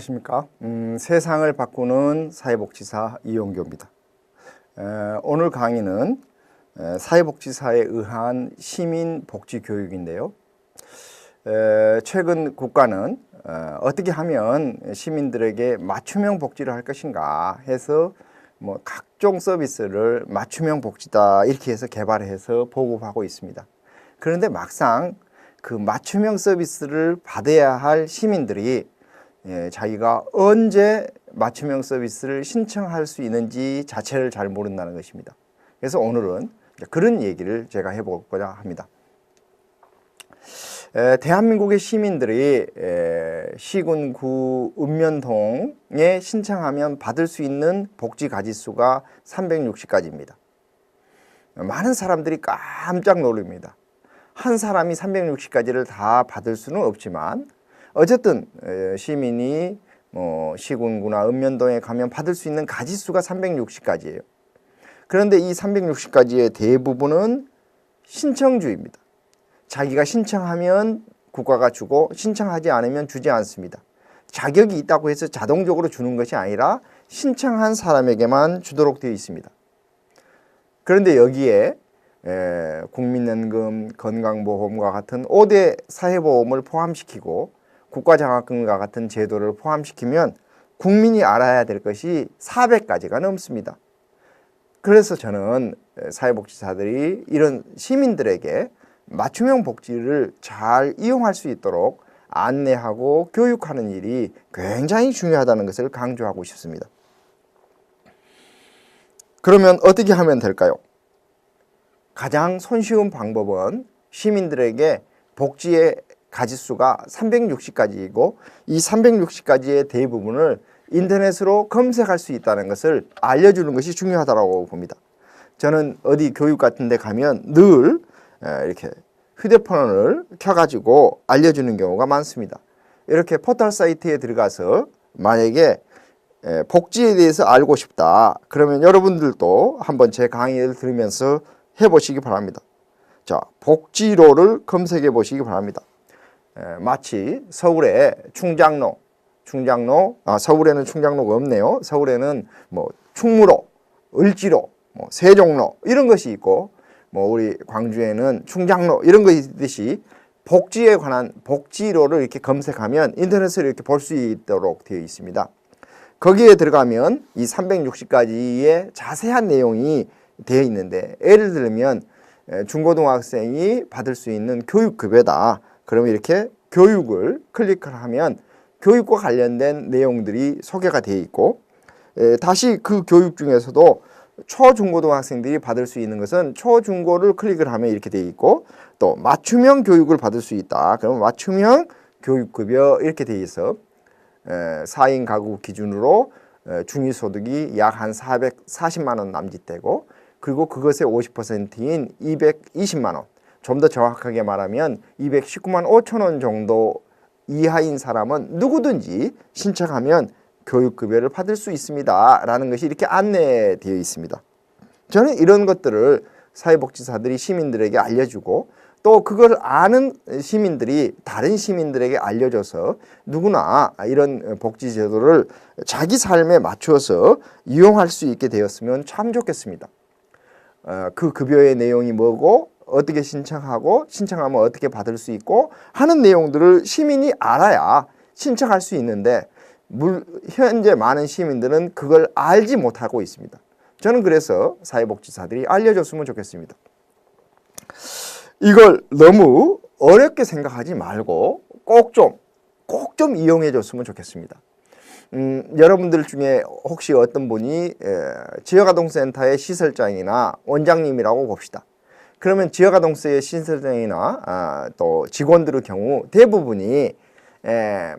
안녕하십니까. 음, 세상을 바꾸는 사회복지사 이용교입니다. 에, 오늘 강의는 에, 사회복지사에 의한 시민복지교육인데요. 에, 최근 국가는 어, 어떻게 하면 시민들에게 맞춤형 복지를 할 것인가 해서 뭐 각종 서비스를 맞춤형 복지다 이렇게 해서 개발해서 보급하고 있습니다. 그런데 막상 그 맞춤형 서비스를 받아야 할 시민들이 예, 자기가 언제 맞춤형 서비스를 신청할 수 있는지 자체를 잘 모른다는 것입니다. 그래서 오늘은 그런 얘기를 제가 해보고자 합니다. 에, 대한민국의 시민들이 에, 시군 구 읍면동에 신청하면 받을 수 있는 복지 가지수가 360가지입니다. 많은 사람들이 깜짝 놀랍니다. 한 사람이 360가지를 다 받을 수는 없지만 어쨌든 에, 시민이 뭐 시군구나 읍면동에 가면 받을 수 있는 가지수가 360가지예요. 그런데 이 360가지의 대부분은 신청주입니다. 자기가 신청하면 국가가 주고 신청하지 않으면 주지 않습니다. 자격이 있다고 해서 자동적으로 주는 것이 아니라 신청한 사람에게만 주도록 되어 있습니다. 그런데 여기에 에, 국민연금, 건강보험과 같은 5대 사회보험을 포함시키고 국가장학금과 같은 제도를 포함시키면 국민이 알아야 될 것이 400가지가 넘습니다. 그래서 저는 사회복지사들이 이런 시민들에게 맞춤형 복지를 잘 이용할 수 있도록 안내하고 교육하는 일이 굉장히 중요하다는 것을 강조하고 싶습니다. 그러면 어떻게 하면 될까요? 가장 손쉬운 방법은 시민들에게 복지의 가지수가 360가지이고 이 360가지의 대부분을 인터넷으로 검색할 수 있다는 것을 알려주는 것이 중요하다고 봅니다. 저는 어디 교육 같은 데 가면 늘 이렇게 휴대폰을 켜가지고 알려주는 경우가 많습니다. 이렇게 포털 사이트에 들어가서 만약에 복지에 대해서 알고 싶다. 그러면 여러분들도 한번 제 강의를 들으면서 해보시기 바랍니다. 자, 복지로를 검색해 보시기 바랍니다. 마치 서울의 충장로, 충장로, 아, 서울에는 충장로가 없네요. 서울에는 뭐 충무로, 을지로, 뭐 세종로 이런 것이 있고 뭐 우리 광주에는 충장로 이런 거 있듯이 복지에 관한 복지로를 이렇게 검색하면 인터넷으로 이렇게 볼 수 있도록 되어 있습니다. 거기에 들어가면 이 360가지의 자세한 내용이 되어 있는데 예를 들면 중고등학생이 받을 수 있는 교육급여다. 그러면 이렇게 교육을 클릭을 하면 교육과 관련된 내용들이 소개가 되어 있고 다시 그 교육 중에서도 초중고등학생들이 받을 수 있는 것은 초중고를 클릭을 하면 이렇게 되어 있고 또 맞춤형 교육을 받을 수 있다. 그러면 맞춤형 교육급여 이렇게 되어 있어 4인 가구 기준으로 중위소득이 약 한 440만 원 남짓되고 그리고 그것의 50%인 220만 원. 좀 더 정확하게 말하면 219만 5천 원 정도 이하인 사람은 누구든지 신청하면 교육급여를 받을 수 있습니다. 라는 것이 이렇게 안내되어 있습니다. 저는 이런 것들을 사회복지사들이 시민들에게 알려주고 또 그걸 아는 시민들이 다른 시민들에게 알려줘서 누구나 이런 복지제도를 자기 삶에 맞추어서 이용할 수 있게 되었으면 참 좋겠습니다. 어, 그 급여의 내용이 뭐고 어떻게 신청하고 신청하면 어떻게 받을 수 있고 하는 내용들을 시민이 알아야 신청할 수 있는데 물, 현재 많은 시민들은 그걸 알지 못하고 있습니다. 저는 그래서 사회복지사들이 알려줬으면 좋겠습니다. 이걸 너무 어렵게 생각하지 말고 꼭 좀, 꼭 좀 이용해 줬으면 좋겠습니다. 음, 여러분들 중에 혹시 어떤 분이 에, 지역아동센터의 시설장이나 원장님이라고 봅시다. 그러면 지역아동센터의 시설장이나 아, 또 직원들의 경우 대부분이 에,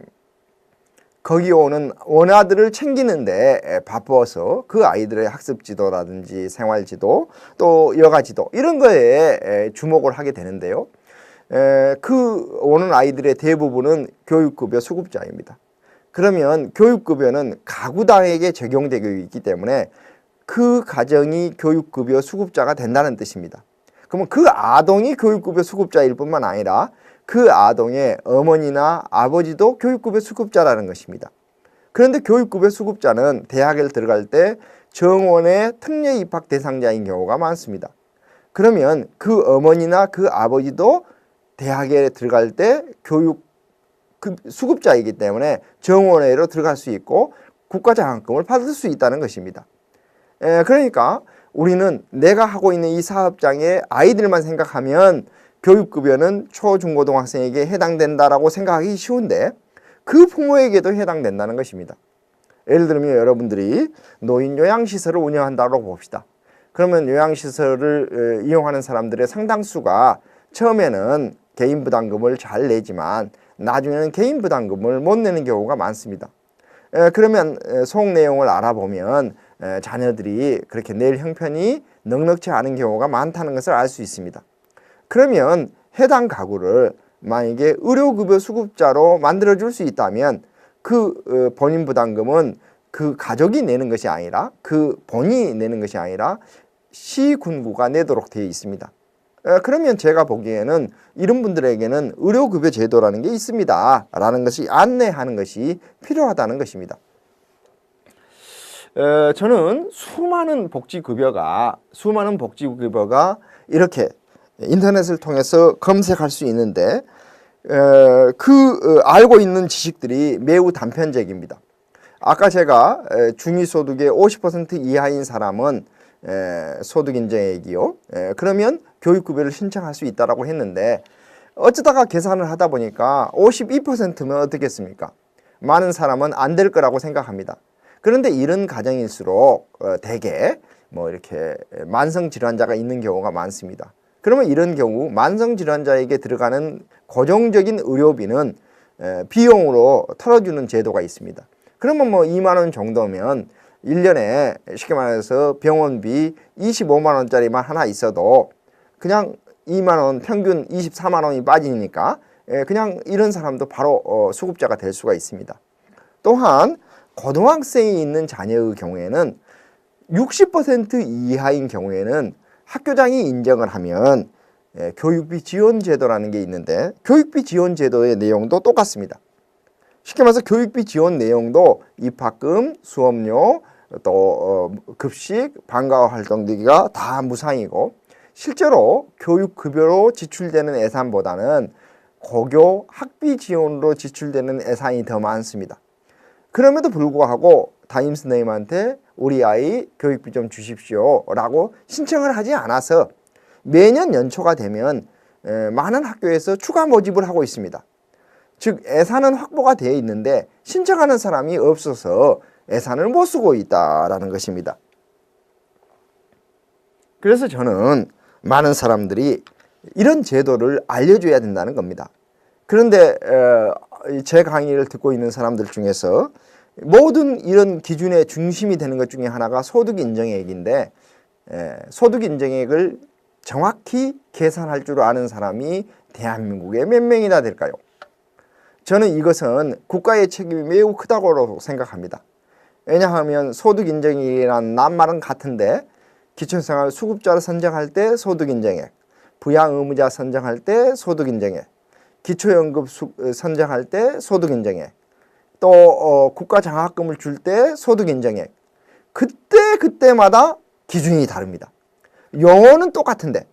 거기 오는 원아들을 챙기는데 바빠서 그 아이들의 학습 지도라든지 생활 지도 또 여가 지도 이런 거에 주목을 하게 되는데요. 그 오는 아이들의 대부분은 교육급여 수급자입니다. 그러면 교육급여는 가구당에게 적용되고 있기 때문에 그 가정이 교육급여 수급자가 된다는 뜻입니다. 그러면 그 아동이 교육급여 수급자일 뿐만 아니라 그 아동의 어머니나 아버지도 교육급여 수급자라는 것입니다. 그런데 교육급여 수급자는 대학에 들어갈 때 정원의 특례 입학 대상자인 경우가 많습니다. 그러면 그 어머니나 그 아버지도 대학에 들어갈 때 교육 그 수급자이기 때문에 정원회로 들어갈 수 있고 국가장학금을 받을 수 있다는 것입니다. 에, 그러니까 우리는 내가 하고 있는 이 사업장의 아이들만 생각하면 교육급여는 초중고등학생에게 해당된다라고 생각하기 쉬운데 그 부모에게도 해당된다는 것입니다. 예를 들면 여러분들이 노인 요양시설을 운영한다고 봅시다. 그러면 요양시설을 이용하는 사람들의 상당수가 처음에는 개인 부담금을 잘 내지만 나중에는 개인 부담금을 못 내는 경우가 많습니다. 그러면 속 내용을 알아보면 자녀들이 그렇게 낼 형편이 넉넉지 않은 경우가 많다는 것을 알 수 있습니다. 그러면 해당 가구를 만약에 의료급여 수급자로 만들어 줄 수 있다면 그 어, 본인 부담금은 그 가족이 내는 것이 아니라 그 본인이 내는 것이 아니라 시군구가 내도록 되어 있습니다. 그러면 제가 보기에는 이런 분들에게는 의료급여 제도라는 게 있습니다. 라는 것이 안내하는 것이 필요하다는 것입니다. 저는 수많은 복지급여가 수많은 복지급여가 이렇게 인터넷을 통해서 검색할 수 있는데 그 어, 알고 있는 지식들이 매우 단편적입니다. 아까 제가 중위소득의 50% 이하인 사람은 소득 인정액이요. 그러면 교육급여를 신청할 수 있다라고 했는데 어쩌다가 계산을 하다 보니까 52%면 어떻겠습니까? 많은 사람은 안 될 거라고 생각합니다. 그런데 이런 가정일수록 어, 대개 뭐 이렇게 만성 질환자가 있는 경우가 많습니다. 그러면 이런 경우 만성 질환자에게 들어가는 고정적인 의료비는 비용으로 털어주는 제도가 있습니다. 그러면 뭐 2만 원 정도면 1년에 쉽게 말해서 병원비 25만 원짜리만 하나 있어도 그냥 2만 원 평균 24만 원이 빠지니까 그냥 이런 사람도 바로 어, 수급자가 될 수가 있습니다. 또한 고등학생이 있는 자녀의 경우에는 60% 이하인 경우에는 학교장이 인정을 하면 예, 교육비 지원 제도라는 게 있는데 교육비 지원 제도의 내용도 똑같습니다. 쉽게 말해서 교육비 지원 내용도 입학금, 수업료, 또 어, 급식, 방과 활동 등기가 다 무상이고 실제로 교육급여로 지출되는 예산보다는 고교 학비 지원으로 지출되는 예산이 더 많습니다. 그럼에도 불구하고 담임 선생님한테 우리 아이 교육비 좀 주십시오 라고 신청을 하지 않아서 매년 연초가 되면 많은 학교에서 추가 모집을 하고 있습니다. 즉 예산은 확보가 되어 있는데 신청하는 사람이 없어서 예산을 못 쓰고 있다라는 것입니다. 그래서 저는 많은 사람들이 이런 제도를 알려줘야 된다는 겁니다. 그런데 제 강의를 듣고 있는 사람들 중에서 모든 이런 기준의 중심이 되는 것 중에 하나가 소득 인정액인데 소득 인정액을 정확히 계산할 줄 아는 사람이 대한민국에 몇 명이나 될까요? 저는 이것은 국가의 책임이 매우 크다고 생각합니다. 왜냐하면 소득 인정이란 낱말은 같은데 기초생활 수급자를 선정할 때 소득 인정액, 부양 의무자 선정할 때 소득 인정액, 기초연금 수, 선정할 때 소득 인정액, 또 어, 국가 장학금을 줄 때 소득 인정액 그때 그때마다 기준이 다릅니다. 용어는 똑같은데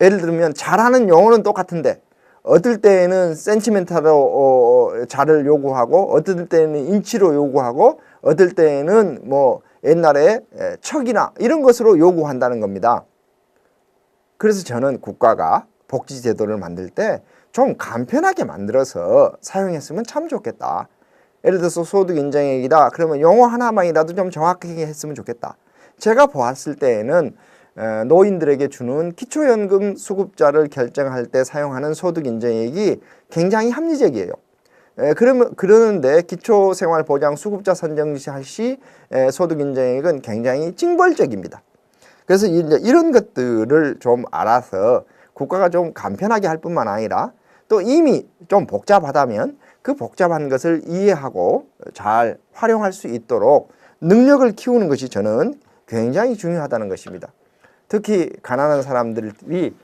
예를 들면 잘하는 용어는 똑같은데 어떨 때에는 센티멘타로 어, 자를 요구하고 어떨 때는 인치로 요구하고 어떨 때에는 뭐 옛날에 척이나 이런 것으로 요구한다는 겁니다. 그래서 저는 국가가 복지 제도를 만들 때 좀 간편하게 만들어서 사용했으면 참 좋겠다. 예를 들어서 소득 인정액이다. 그러면 용어 하나만이라도 좀 정확하게 했으면 좋겠다. 제가 보았을 때에는 노인들에게 주는 기초연금 수급자를 결정할 때 사용하는 소득 인정액이 굉장히 합리적이에요. 그러면 그러는데 기초생활보장 수급자 선정 시 소득 인정액은 굉장히 징벌적입니다. 그래서 이런 것들을 좀 알아서 국가가 좀 간편하게 할 뿐만 아니라 또 이미 좀 복잡하다면 그 복잡한 것을 이해하고 잘 활용할 수 있도록 능력을 키우는 것이 저는 굉장히 중요하다는 것입니다. 특히 가난한 사람들이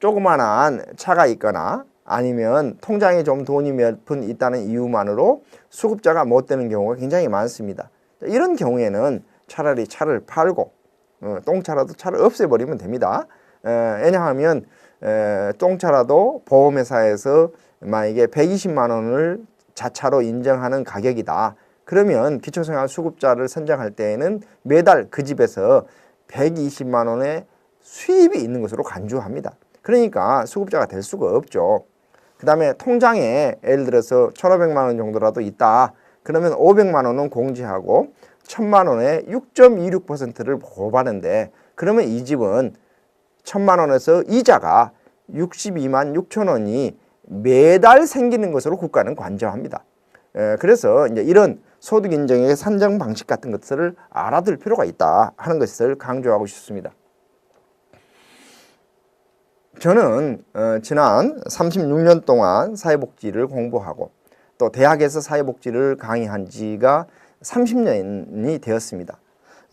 조그만한 차가 있거나 아니면 통장에 좀 돈이 몇 푼 있다는 이유만으로 수급자가 못 되는 경우가 굉장히 많습니다. 이런 경우에는 차라리 차를 팔고 어, 똥차라도 차를 없애버리면 됩니다. 에, 왜냐하면 에, 똥차라도 보험회사에서 만약에 120만 원을 자차로 인정하는 가격이다. 그러면 기초생활 수급자를 선정할 때에는 매달 그 집에서 120만 원의 수입이 있는 것으로 간주합니다. 그러니까 수급자가 될 수가 없죠. 그 다음에 통장에 예를 들어서 1,500만 원 정도라도 있다. 그러면 500만 원은 공제하고 1,000만 원에 6.26%를 보호받는데 그러면 이 집은 1,000만 원에서 이자가 62만 6천 원이 매달 생기는 것으로 국가는 관저합니다. 에, 그래서 이제 이런 소득 인정의 산정 방식 같은 것들을 알아둘 필요가 있다 하는 것을 강조하고 싶습니다. 저는 어, 지난 36년 동안 사회복지를 공부하고 또 대학에서 사회복지를 강의한 지가 30년이 되었습니다.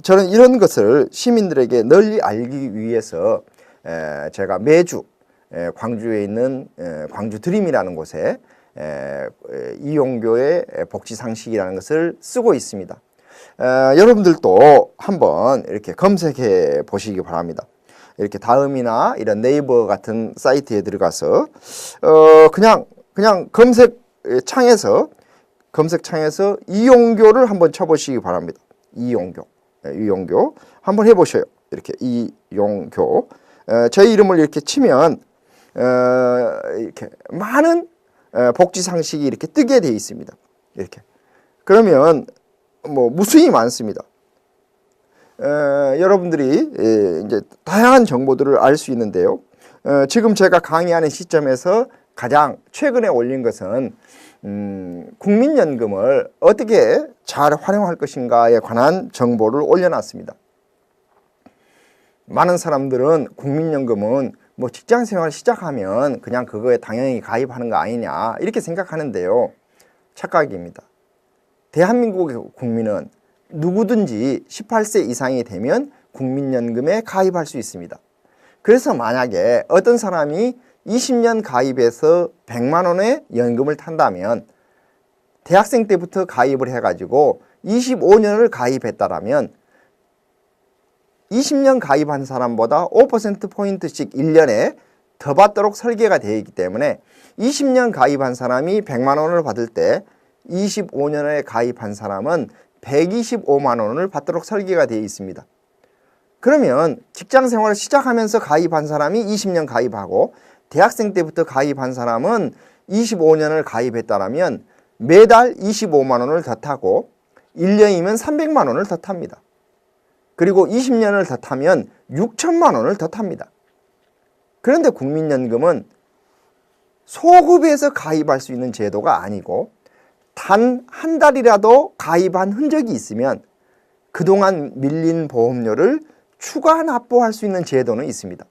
저는 이런 것을 시민들에게 널리 알기 위해서 에, 제가 매주 에, 광주에 있는 에, 광주 드림이라는 곳에 이용교의 복지 상식이라는 것을 쓰고 있습니다. 에, 여러분들도 한번 이렇게 검색해 보시기 바랍니다. 이렇게 다음이나 이런 네이버 같은 사이트에 들어가서 어 그냥 그냥 검색 창에서 검색 창에서 이용교를 한번 쳐보시기 바랍니다. 이용교, 예, 이용교 한번 해보셔요. 이렇게 이용교. 에, 제 이름을 이렇게 치면 어, 이렇게 많은 에, 복지 상식이 이렇게 뜨게 돼 있습니다. 이렇게 그러면 뭐 무수히 많습니다. 에, 여러분들이 에, 이제 다양한 정보들을 알 수 있는데요. 어, 지금 제가 강의하는 시점에서 가장 최근에 올린 것은 음, 국민연금을 어떻게 잘 활용할 것인가에 관한 정보를 올려놨습니다. 많은 사람들은 국민연금은 뭐 직장 생활 시작하면 그냥 그거에 당연히 가입하는 거 아니냐 이렇게 생각하는데요. 착각입니다. 대한민국의 국민은 누구든지 18세 이상이 되면 국민연금에 가입할 수 있습니다. 그래서 만약에 어떤 사람이 20년 가입해서 100만 원의 연금을 탄다면 대학생 때부터 가입을 해가지고 25년을 가입했다라면 20년 가입한 사람보다 5%포인트씩 1년에 더 받도록 설계가 되어 있기 때문에 20년 가입한 사람이 100만 원을 받을 때 25년에 가입한 사람은 125만 원을 받도록 설계가 되어 있습니다. 그러면 직장 생활을 시작하면서 가입한 사람이 20년 가입하고 대학생 때부터 가입한 사람은 25년을 가입했다라면 매달 25만 원을 더 타고 1년이면 300만 원을 더 탑니다. 그리고 20년을 더 타면 6천만 원을 더 탑니다. 그런데 국민연금은 소급해서 가입할 수 있는 제도가 아니고 단 한 달이라도 가입한 흔적이 있으면 그동안 밀린 보험료를 추가 납부할 수 있는 제도는 있습니다.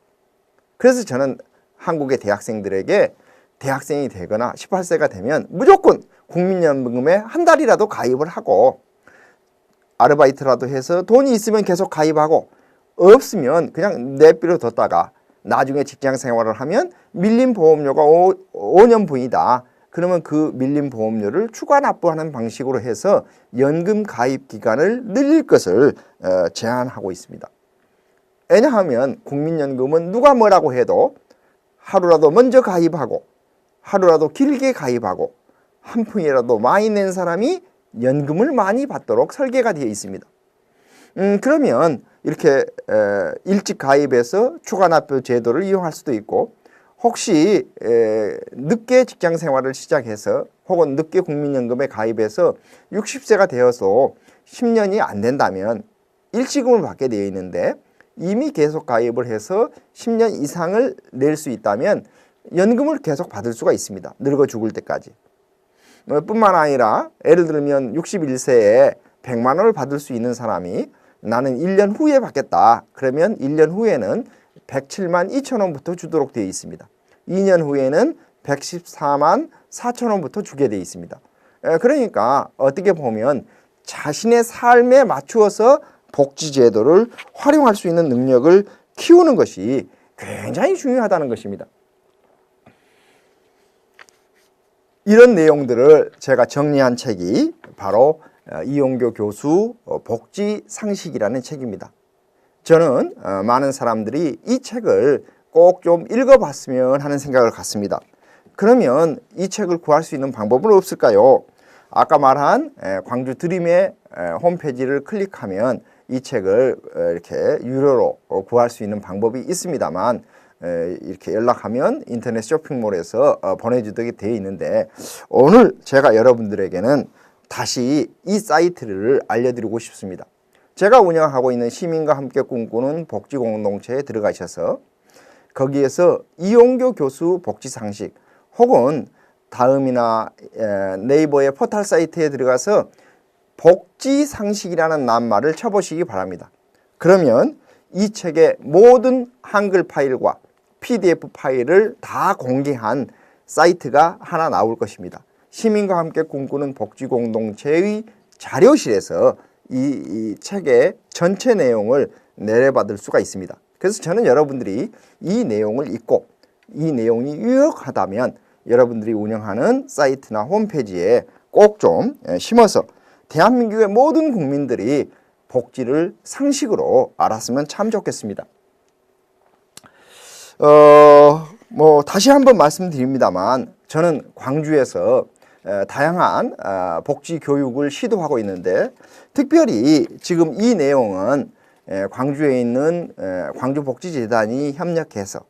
그래서 저는 한국의 대학생들에게 대학생이 되거나 18세가 되면 무조건 국민연금에 한 달이라도 가입을 하고 아르바이트라도 해서 돈이 있으면 계속 가입하고 없으면 그냥 내비로 뒀다가 나중에 직장 생활을 하면 밀린 보험료가 5, 5년 분이다. 그러면 그 밀린 보험료를 추가 납부하는 방식으로 해서 연금 가입 기간을 늘릴 것을 어, 제안하고 있습니다. 왜냐하면 국민연금은 누가 뭐라고 해도 하루라도 먼저 가입하고 하루라도 길게 가입하고 한 푼이라도 많이 낸 사람이 연금을 많이 받도록 설계가 되어 있습니다. 음, 그러면 이렇게 에, 일찍 가입해서 추가 납부 제도를 이용할 수도 있고 혹시 에, 늦게 직장 생활을 시작해서 혹은 늦게 국민연금에 가입해서 60세가 되어서 10년이 안 된다면 일시금을 받게 되어 있는데 이미 계속 가입을 해서 10년 이상을 낼 수 있다면 연금을 계속 받을 수가 있습니다. 늙어 죽을 때까지. 어, 뿐만 아니라 예를 들면 61세에 100만 원을 받을 수 있는 사람이 나는 1년 후에 받겠다. 그러면 1년 후에는 107만 2천 원부터 주도록 되어 있습니다. 2년 후에는 114만 4천 원부터 주게 되어 있습니다. 그러니까 어떻게 보면 자신의 삶에 맞추어서 복지제도를 활용할 수 있는 능력을 키우는 것이 굉장히 중요하다는 것입니다. 이런 내용들을 제가 정리한 책이 바로 어, 이용교 교수 어, 복지 상식이라는 책입니다. 저는 어, 많은 사람들이 이 책을 꼭 좀 읽어봤으면 하는 생각을 갖습니다. 그러면 이 책을 구할 수 있는 방법은 없을까요? 아까 말한 에, 광주 드림의 에, 홈페이지를 클릭하면 이 책을 어, 이렇게 유료로 어, 구할 수 있는 방법이 있습니다만 에, 이렇게 연락하면 인터넷 쇼핑몰에서 어, 보내주게 되어 있는데 오늘 제가 여러분들에게는 다시 이 사이트를 알려드리고 싶습니다. 제가 운영하고 있는 시민과 함께 꿈꾸는 복지 공동체에 들어가셔서 거기에서 이용교 교수 복지 상식 혹은 다음이나 에, 네이버의 포털 사이트에 들어가서 복지 상식이라는 낱말을 쳐보시기 바랍니다. 그러면 이 책의 모든 한글 파일과 PDF 파일을 다 공개한 사이트가 하나 나올 것입니다. 시민과 함께 꿈꾸는 복지 공동체의 자료실에서 이, 이 책의 전체 내용을 내려받을 수가 있습니다. 그래서 저는 여러분들이 이 내용을 읽고 이 내용이 유효하다면 여러분들이 운영하는 사이트나 홈페이지에 꼭 좀 심어서 대한민국의 모든 국민들이 복지를 상식으로 알았으면 참 좋겠습니다. 어, 뭐 다시 한번 말씀드립니다만 저는 광주에서 에, 다양한 아, 복지 교육을 시도하고 있는데 특별히 지금 이 내용은 에, 광주에 있는 에, 광주복지재단이 협력해서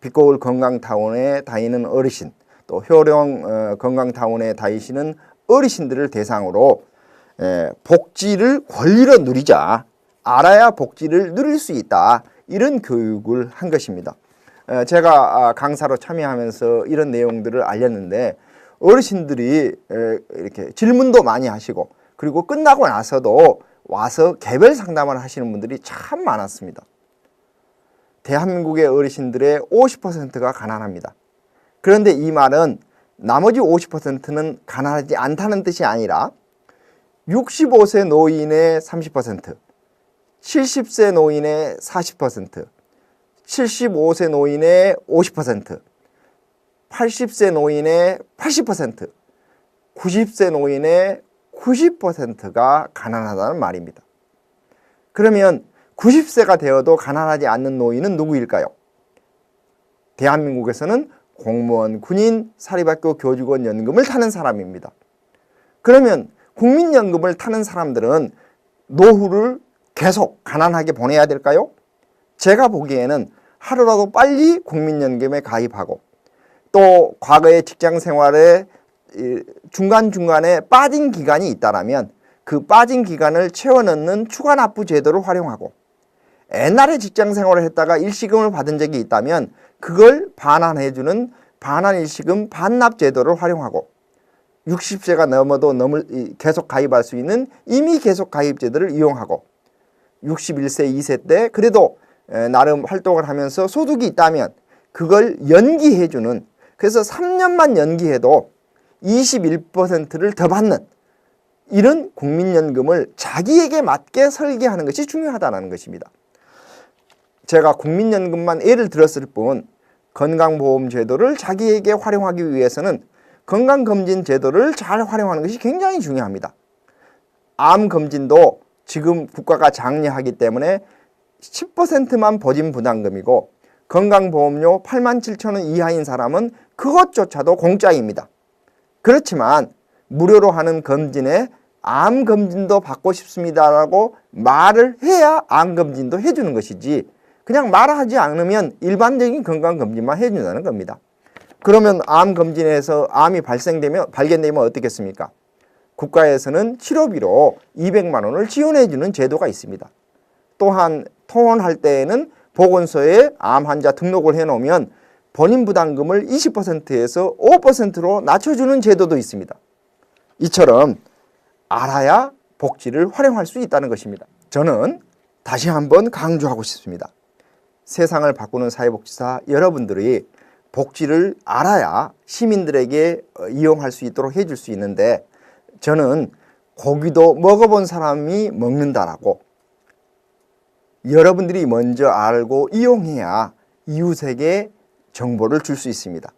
빛거울 건강타운에 다니는 어르신 또 효령 어, 건강타운에 다니시는 어르신들을 대상으로 에, 복지를 권리로 누리자 알아야 복지를 누릴 수 있다 이런 교육을 한 것입니다. 에, 제가 아, 강사로 참여하면서 이런 내용들을 알렸는데 어르신들이 에, 이렇게 질문도 많이 하시고 그리고 끝나고 나서도 와서 개별 상담을 하시는 분들이 참 많았습니다. 대한민국의 어르신들의 50%가 가난합니다. 그런데 이 말은 나머지 50%는 가난하지 않다는 뜻이 아니라 65세 노인의 30%, 70세 노인의 40%, 75세 노인의 50%, 80세 노인의 80%, 90세 노인의 90%가 가난하다는 말입니다. 그러면 90세가 되어도 가난하지 않는 노인은 누구일까요? 대한민국에서는 공무원, 군인, 사립학교 교직원 연금을 타는 사람입니다. 그러면 국민연금을 타는 사람들은 노후를 계속 가난하게 보내야 될까요? 제가 보기에는 하루라도 빨리 국민연금에 가입하고 또 과거의 직장 생활에 중간중간에 빠진 기간이 있다라면 그 빠진 기간을 채워 넣는 추가 납부 제도를 활용하고 옛날에 직장 생활을 했다가 일시금을 받은 적이 있다면 그걸 반환해주는 반환일시금 반납 제도를 활용하고 60세가 넘어도 넘을 계속 가입할 수 있는 이미 계속 가입 제도를 이용하고 61세, 2세 때 그래도 나름 활동을 하면서 소득이 있다면 그걸 연기해주는 그래서 3년만 연기해도 21%를 더 받는 이런 국민연금을 자기에게 맞게 설계하는 것이 중요하다는 것입니다. 제가 국민연금만 예를 들었을 뿐 건강보험 제도를 자기에게 활용하기 위해서는 건강검진 제도를 잘 활용하는 것이 굉장히 중요합니다. 암검진도 지금 국가가 장려하기 때문에 10%만 보진 부담금이고 건강보험료 8만 7천 원 이하인 사람은 그것조차도 공짜입니다. 그렇지만 무료로 하는 검진에 암 검진도 받고 싶습니다라고 말을 해야 암 검진도 해주는 것이지 그냥 말하지 않으면 일반적인 건강 검진만 해준다는 겁니다. 그러면 암 검진에서 암이 발생되면 발견되면 어떻겠습니까? 국가에서는 치료비로 200만 원을 지원해 주는 제도가 있습니다. 또한 통원할 때에는 보건소에 암 환자 등록을 해 놓으면 본인 부담금을 20%에서 5%로 낮춰주는 제도도 있습니다. 이처럼 알아야 복지를 활용할 수 있다는 것입니다. 저는 다시 한번 강조하고 싶습니다. 세상을 바꾸는 사회복지사 여러분들이 복지를 알아야 시민들에게 어, 이용할 수 있도록 해줄 수 있는데 저는 고기도 먹어본 사람이 먹는다라고 여러분들이 먼저 알고 이용해야 이웃에게 정보를 줄 수 있습니다.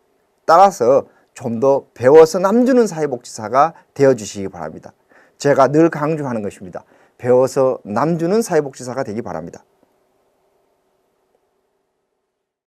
따라서 좀 더 배워서 남주는 사회복지사가 되어 주시기 바랍니다. 제가 늘 강조하는 것입니다. 배워서 남주는 사회복지사가 되기 바랍니다.